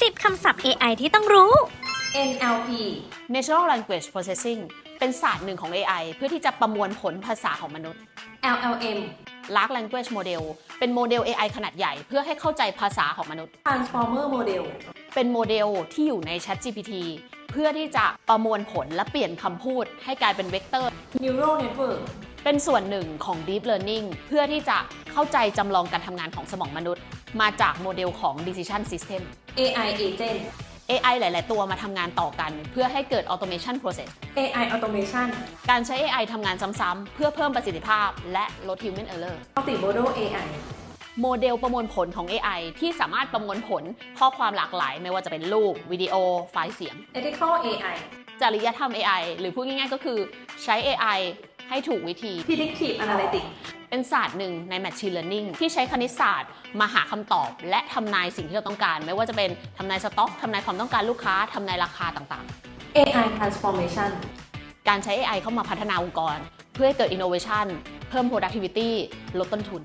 10 คำศัพท์ AI ที่ต้องรู้ NLP Natural Language Processing เป็นศาสตร์หนึ่งของ AI เพื่อที่จะประมวลผลภาษาของมนุษย์ LLM Large Language Model เป็นโมเดล AI ขนาดใหญ่เพื่อให้เข้าใจภาษาของมนุษย์ Transformer Model เป็นโมเดลที่อยู่ใน ChatGPT เพื่อที่จะประมวลผลและเปลี่ยนคำพูดให้กลายเป็นเวกเตอร์ Neural Network เป็นส่วนหนึ่งของ Deep Learning เพื่อที่จะเข้าใจจำลองการทำงานของสมองมนุษย์ มาจากโมเดลของ Decision System AI Agent AI หลาย ๆ ตัวมาทำงานต่อกัน เพื่อให้เกิด Automation Process AI Automation การใช้ AI ทำงานซ้ำ ๆ เพื่อเพิ่มประสิทธิภาพ และลด Human Error Multimodal AI โมเดลประมวลผลของ AI ที่สามารถประมวลผลข้อความหลากหลาย ไม่ว่าจะเป็นรูป วิดีโอ ไฟล์เสียง Ethical AI จริยธรรม AI หรือพูดง่าย ๆ ก็คือใช้ AI ให้ถูกวิธี Predictive Analytics เป็นศาสตร์หนึ่งใน Machine Learning ที่ใช้คณิตศาสตร์มาหาคำตอบ และทำนายสิ่งที่เราต้องการ ไม่ว่าจะเป็นทำนายสต็อกทำนายความต้องการลูกค้าทำนายราคาต่าง AI Transformation ๆการใช้ AI เข้ามาพัฒนาองค์กร เพื่อให้เกิด innovation เพิ่ม productivity ลดต้นทุน